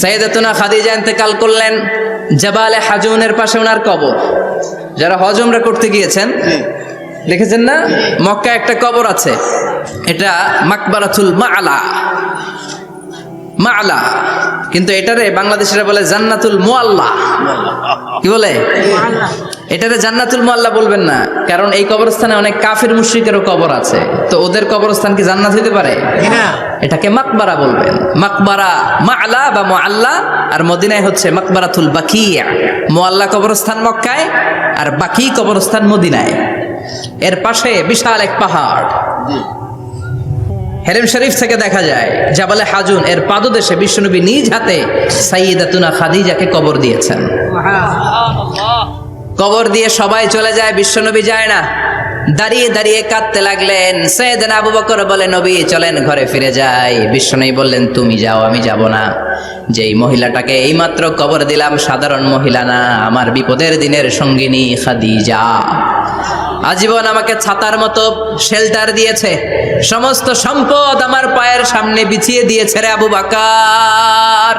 সাইদাতুনা খাদিজা ইন্তেকাল করলেন, জাবালে হাজুনের পাশে ওনার কবর। যারা হজমরা করতে গিয়েছেন, দেখেছেন না? মক্কা একটা কবর আছে, এটা মাকবারাতুল মাআলা। মাআলা। কিন্তু এটারে বাংলাদেশিরা বলে জান্নাতুল মুআল্লা। কি বলে? এটারে জান্নাতুল মুআল্লা বলবেন না কারণ এই কবরস্থানে অনেক কাফির মুশরিকেরও কবর আছে। তো ওদের কবরস্থান কি জান্নাত হইতে পারে? এটাকে মাকবারা বলবেন। মাকবারা মাআলা বা মুআল্লা আর মদিনায় হচ্ছে মাকবারাতুল বাকিয়া মুআল্লা কবরস্থান মক্কায় আর বাকি কবরস্থান মদিনায়। এর পাশে বিশাল এক পাহাড়। হেরেম শরীফ থেকে দেখা যায় জাবালে হাজুন এর পাদদেশে বিশ্বনবী নিজ হাতে সাইয়্যিদাতুনা খাদিজাকে কবর দিয়েছেন। কবর দিয়ে সবাই চলে যায়, বিশ্বনবী যায় না। দাঁড়িয়ে দাঁড়িয়ে কাঁদতে লাগলেন। সৈয়দনা আবু বকর বলে, নবী, চলেন, ঘরে ফিরে যাই। বিশ্বনবী বললেন, তুমি যাও, আমি যাব না। যেই মহিলাটাকে এইমাত্র কবর দিলাম, সাধারণ মহিলা না, আমার বিপদের দিনের সঙ্গিনী খাদিজা। আজীবন আমাকে ছাতার মতো শেল্টার দিয়েছে। সমস্ত সম্পদ আমার পায়ের সামনে বিছিয়ে দিয়েছে রে আবু বাকার।